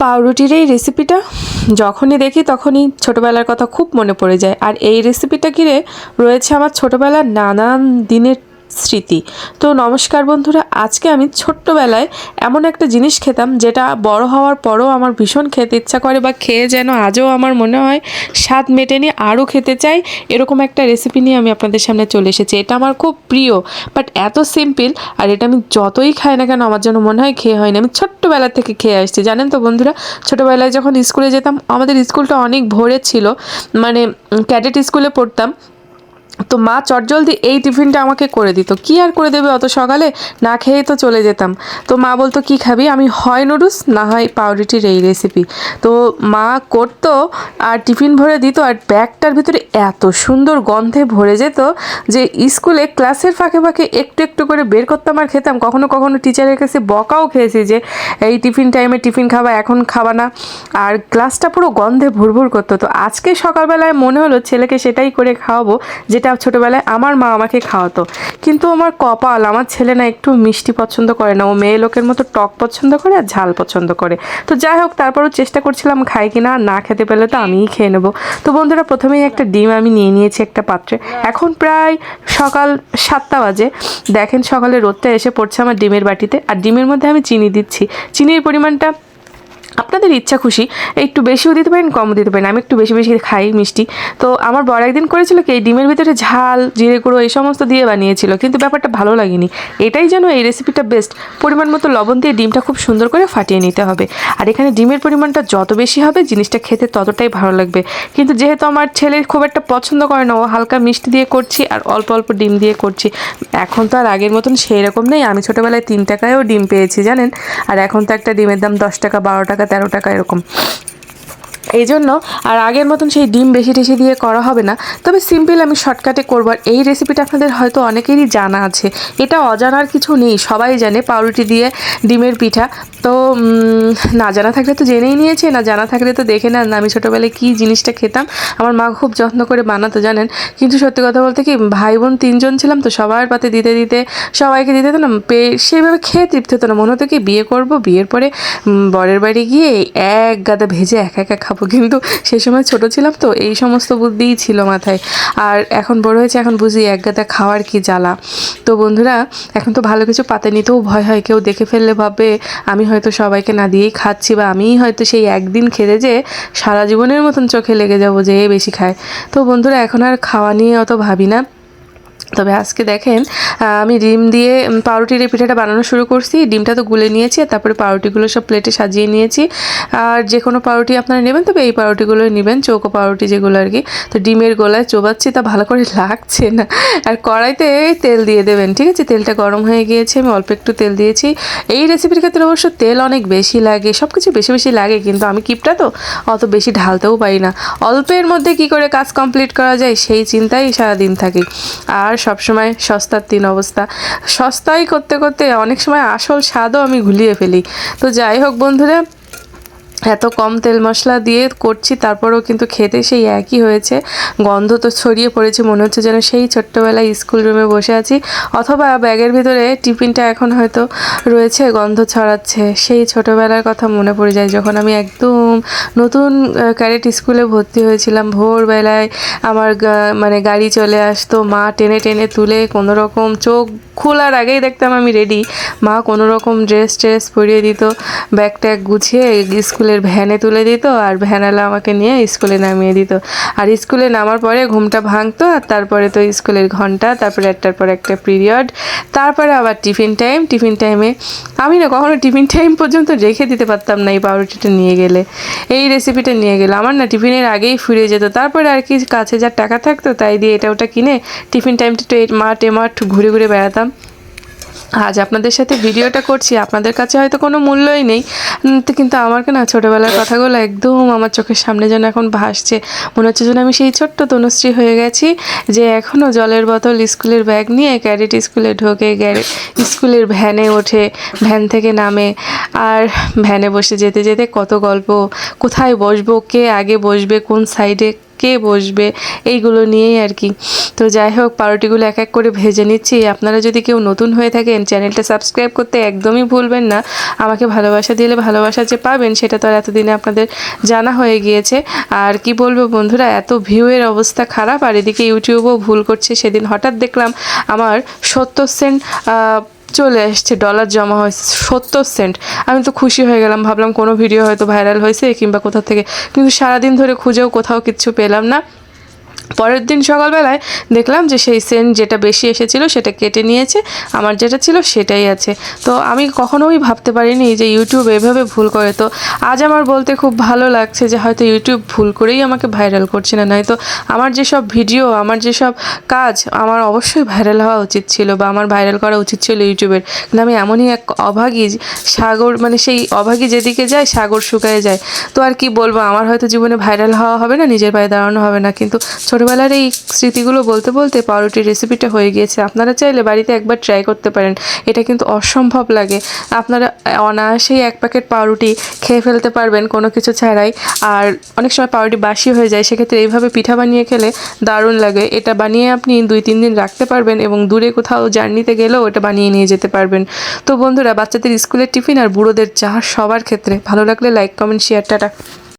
পাউরুটির এই রেসিপিটা যখনই দেখি তখনই ছোটোবেলার কথা খুব মনে পড়ে যায়। আর এই রেসিপিটা ঘিরে রয়েছে আমার ছোটোবেলার নানান দিনের স্মৃতি। তো নমস্কার বন্ধুরা, আজকে আমি ছোট্টবেলায় এমন একটা জিনিস খেতাম যেটা বড় হওয়ার পরও আমার ভীষণ খেতে ইচ্ছা করে বা খেয়ে যেন আজও আমার মনে হয় স্বাদ মেটেনি আরও খেতে চাই, এরকম একটা রেসিপি নিয়ে আমি আপনাদের সামনে চলে এসেছি। এটা আমার খুব প্রিয় বাট এত সিম্পল আর এটা আমি যতই খাই না কেন আমার জন্য মনে হয় খেয়ে হয়নি। আমি ছোট্টবেলা থেকে খেয়ে আসছি, জানেন তো বন্ধুরা ছোটোবেলায় যখন স্কুলে যেতাম, আমাদের স্কুলটা অনেক ভোরে ছিল মানে ক্যাডেট স্কুলে পড়তাম তো মা চটজলদি এই টিফিনটা আমাকে করে দিত। কি আর করে দেবে? অত সকালে না খেয়েই তো চলে যেতাম। তো মা বলতো, কি খাবি? আমি হয় নুডলস, না হয় পাউরুটির এই রেসিপি তো মা করতো আর টিফিন ভরে দিত আর ব্যাগটার ভিতরে এত সুন্দর গন্ধে ভরে যেত যে স্কুলে ক্লাসের ফাঁকে ফাঁকে একটু একটু করে বের করতাম আর খেতাম। কখনো কখনো টিচারের কাছে বকাও খেয়েছি যে, এই টিফিন টাইমে টিফিন খাবা, এখন খাবা না। আর ক্লাসটা পুরো গন্ধে ভুরভুর করতো। তো আজকে সকালবেলায় মনে হলো ছেলেকে সেটাই করে খাওয়াবো, যেটা ছোটোবেলায় আমার মা আমাকে খাওয়াতো। কিন্তু আমার কপাল, আমার ছেলে না একটু মিষ্টি পছন্দ করে না। ও মেয়ে লোকের মতো টক পছন্দ করে আর ঝাল পছন্দ করে। তো যাই হোক, তারপরও চেষ্টা করছিলাম খাই কিনা না খেতে পেলে তো আমিই খেয়ে নেব। তো বন্ধুরা, প্রথমেই একটা ডিম আমি নিয়ে নিয়েছি একটা পাত্রে। এখন প্রায় সকাল সাতটা বাজে। দেখেন সকালে রোদটা এসে পড়ছে আমার ডিমের বাটিতে। আর ডিমের মধ্যে আমি চিনি দিচ্ছি। চিনির পরিমাণটা আপনাদের ইচ্ছা খুশি, একটু বেশিও দিতে পারেন, কমও দিতে পারেন। আমি একটু বেশি বেশি খাই মিষ্টি। তো আমার বড় একদিন করেছিল কি, এই ডিমের ভিতরে ঝাল, জিরে গুঁড়ো, এই সমস্ত দিয়ে বানিয়েছিল, কিন্তু ব্যাপারটা ভালো লাগেনি। এটাই যেন এই রেসিপিটা বেস্ট পরিমাণ মতো লবণ দিয়ে ডিমটা খুব সুন্দর করে ফাটিয়ে নিতে হবে। আর এখানে ডিমের পরিমাণটা যত বেশি হবে, জিনিসটা খেতে ততটাই ভালো লাগবে। কিন্তু যেহেতু আমার ছেলের খুব একটা পছন্দ করে না, ও হালকা মিষ্টি দিয়ে করছি আর অল্প অল্প ডিম দিয়ে করছি। এখন তো আর আগের মতন সেই রকম নেই। আমি ছোটোবেলায় তিন টাকায়ও ডিম পেয়েছি, জানেন? আর এখন তো একটা ডিমের দাম দশ টাকা, বারো টাকা তেরো টাকা এরকম। এই জন্য আর আগের মতন সেই ডিম বেশি টেশি দিয়ে করা হবে না। তবে সিম্পল আমি শর্টকাটে করব আর এই রেসিপিটা আপনাদের হয়তো অনেকেরই জানা আছে। এটা অজানার কিছু নেই, সবাই জানে পাউরুটি দিয়ে ডিমের পিঠা। তো না জানা থাকলে তো জেনেই নিয়েছে, না জানা থাকলে তো দেখে না আমি ছোটোবেলায় কী জিনিসটা খেতাম। আমার মা খুব যত্ন করে বানাতো, জানেন? কিন্তু সত্যি কথা বলতে কি ভাই বোন তিনজন ছিলাম তো সবার পাতে দিতে দিতে সবাইকে দিতে না পে সেইভাবে খেয়ে তৃপ্তি হতো না। মনে হতো কি, বিয়ে করব, বিয়ের পরে বরের বাড়ি গিয়ে এক গাদা ভেজে একা একা খাব। কিন্তু সেই সময় ছোট ছিলাম তো, এই সমস্ত বুদ্ধিই ছিল মাথায়। আর এখন বড় হয়েছে, এখন বুঝি এক গাদা খাওয়ার কি জ্বালা। তো বন্ধুরা, এখন তো ভালো কিছু পাতে নিতেও ভয় হয়। কেউ দেখে ফেললে ভাবে আমি হয়তো সবাইকে না দিয়েই খাচ্ছি বা আমিই হয়তো সেই একদিন খেতে যে সারা জীবনের মতন চোখে লেগে যাব যে বেশি খায়। তো বন্ধুরা, এখন আর খাওয়া নিয়ে অত ভাবি না। তবে আজকে দেখেন আমি ডিম দিয়ে পাউরুটির এই পিঠাটা বানানো শুরু করছি। ডিমটা তো গুলে নিয়েছি আর তারপরে পাউরুটিগুলো সব প্লেটে সাজিয়ে নিয়েছি। আর যে কোনো পাউরুটি আপনারা নেবেন, তবে এই পাউরুটিগুলো নেবেন, চৌকো পাউরুটি যেগুলো আর কি। তো ডিমের গোলায় চোবাচ্ছি, তা ভালো করে লাগছে না। আর কড়াইতে তেল দিয়ে দেবেন, ঠিক আছে? তেলটা গরম হয়ে গিয়েছে, আমি অল্প একটু তেল দিয়েছি। এই রেসিপির ক্ষেত্রে অবশ্য তেল অনেক বেশি লাগে সব কিছু বেশি বেশি লাগে, কিন্তু আমি কিপটা তো অত বেশি ঢালতেও পারি না। অল্পের মধ্যে কি করে কাজ কমপ্লিট করা যায়, সেই চিন্তাই সারাদিন থাকি। আর সবসময় সস্তার তিন অবস্থা। সস্তাই করতে করতে অনেক সময় আসল স্বাদও আমি ঘুলিয়ে ফেলি। তো যাই হোক বন্ধুরা এত কম তেল মশলা দিয়ে করছি, তারপরেও কিন্তু খেতে সেই একই হয়েছে। গন্ধ তো ছড়িয়ে পড়েছে, মনে হচ্ছে যেন সেই ছোট্টবেলায় স্কুল রুমে বসে আছি। অথবা ব্যাগের ভিতরে টিফিনটা এখন হয়তো রয়েছে, গন্ধ ছড়াচ্ছে। সেই ছোটোবেলার কথা মনে পড়ে যায়, যখন আমি একদম নতুন ক্যারেট স্কুলে ভর্তি হয়েছিলাম। ভোরবেলায় আমার মানে গাড়ি চলে আসতো, মা টেনে টেনে তুলে কোনো রকম চোখ খোলার আগেই দেখতাম আমি রেডি মা কোনো রকম ড্রেস ট্রেস পরিয়ে দিত ব্যাগ ট্যাগ গুছিয়ে স্কুলের ভ্যানে তুলে দিত আর ভ্যানালা আমাকে নিয়ে স্কুলে নামিয়ে দিত। আর স্কুলে নামার পরে ঘুমটা ভাঙতো আর তারপরে তো স্কুলের ঘণ্টা, তারপরে একটার পর একটা পিরিয়ড, তারপরে আবার টিফিন টাইম। টিফিন টাইমে আমি না কখনো টিফিন টাইম পর্যন্ত রেখে দিতে পারতাম না এই পাউরুটিটা নিয়ে গেলে। এই রেসিপিটা নিয়ে গেলে। আমার না টিফিনের আগেই ফিরে যেত। তারপরে আর কি কাছে যা টাকা থাকতো তাই দিয়ে এটা ওটা কিনে টিফিন টাইমটা একটু মাঠ এ মাঠ ঘুরে ঘুরে বেড়াতাম। আজ আপনাদের সাথে ভিডিওটা করছি, আপনাদের কাছে হয়তো কোনো মূল্যই নেই। কিন্তু আমার না ছোটোবেলার কথাগুলো একদম আমার চোখের সামনে যেন এখন ভাসছে। মনে হচ্ছে যেন আমি সেই ছোট্ট তনুশ্রী হয়ে গেছি যে এখনও জলের বোতল স্কুলের ব্যাগ নিয়ে ক্যারেট স্কুলে ঢোকে স্কুলের ভ্যানে ওঠে, ভ্যান থেকে নামে। আর ভ্যানে বসে যেতে যেতে কত গল্প, কোথায় বসবো, কে আগে বসবে, কোন সাইডে কে বসবে, এইগুলো নিয়েই আর কি। তো যাই হোক, পাউরুটিগুলো এক এক করে ভেজে নিচ্ছি। আপনারা যদি কেউ নতুন হয়ে থাকেন, চ্যানেলটা সাবস্ক্রাইব করতে একদমই ভুলবেন না। আমাকে ভালোবাসা দিলে ভালোবাসা যে পাবেন, সেটা তো আর এতদিনে আপনাদের জানা হয়ে গিয়েছে। আর কি বলব বন্ধুরা, এত ভিউয়ের অবস্থা খারাপ, আর এদিকে ইউটিউবও ভুল করছে। সেদিন হঠাৎ দেখলাম আমার সত্তর সেন্ট চলে এসছে ডলার জমা হয়েছে সত্তর সেন্ট আমি তো খুশি হয়ে গেলাম, ভাবলাম কোনো ভিডিও হয়তো ভাইরাল হয়েছে কিংবা কোথাও থেকে। কিন্তু সারাদিন ধরে খুঁজেও কোথাও কিচ্ছু পেলাম না। পরের দিন সকালবেলায় দেখলাম যে সেই সেন্ট যেটা বেশি এসেছিল সেটা কেটে নিয়েছে, আমার যেটা ছিল সেটাই আছে। তো আমি কখনোই ভাবতে পারিনি যে ইউটিউব এভাবে ভুল করে। তো আজ আমার বলতে খুব ভালো লাগছে যে হয়তো ইউটিউব ভুল করেই আমাকে ভাইরাল করছে না। নয়তো আমার যেসব ভিডিও আমার যেসব কাজ আমার অবশ্যই ভাইরাল হওয়া উচিত ছিল বা আমার ভাইরাল করা উচিত ছিল ইউটিউবের কিন্তু আমি এমনই এক অভাগী সাগর মানে সেই অভাগী যেদিকে যায় সাগর শুকায় যায়। তো আর কি বলব, আমার হয়তো জীবনে ভাইরাল হওয়া হবে না, নিজের পায়ে দাঁড়ানো হবে না। কিন্তু ছোটোবেলার এই স্মৃতিগুলো বলতে বলতে পাউরুটির রেসিপিটা হয়ে গিয়েছে। আপনারা চাইলে বাড়িতে একবার ট্রাই করতে পারেন। এটা কিন্তু অসম্ভব লাগে। আপনারা অনায়াসেই এক প্যাকেট পাউরুটি খেয়ে ফেলতে পারবেন কোনো কিছু ছাড়াই। আর অনেক সময় পাউরুটি বাসি হয়ে যায়, সেক্ষেত্রে এইভাবে পিঠা বানিয়ে খেলে দারুণ লাগে। এটা বানিয়ে আপনি দুই, তিন দিন রাখতে পারবেন এবং দূরে কোথাও জার্নিতে গেলেও এটা বানিয়ে নিয়ে যেতে পারবেন। তো বন্ধুরা, বাচ্চাদের স্কুলের টিফিন আর বুড়োদের চা সবার ক্ষেত্রে। ভালো লাগলে লাইক কমেন্ট শেয়ার টাটা।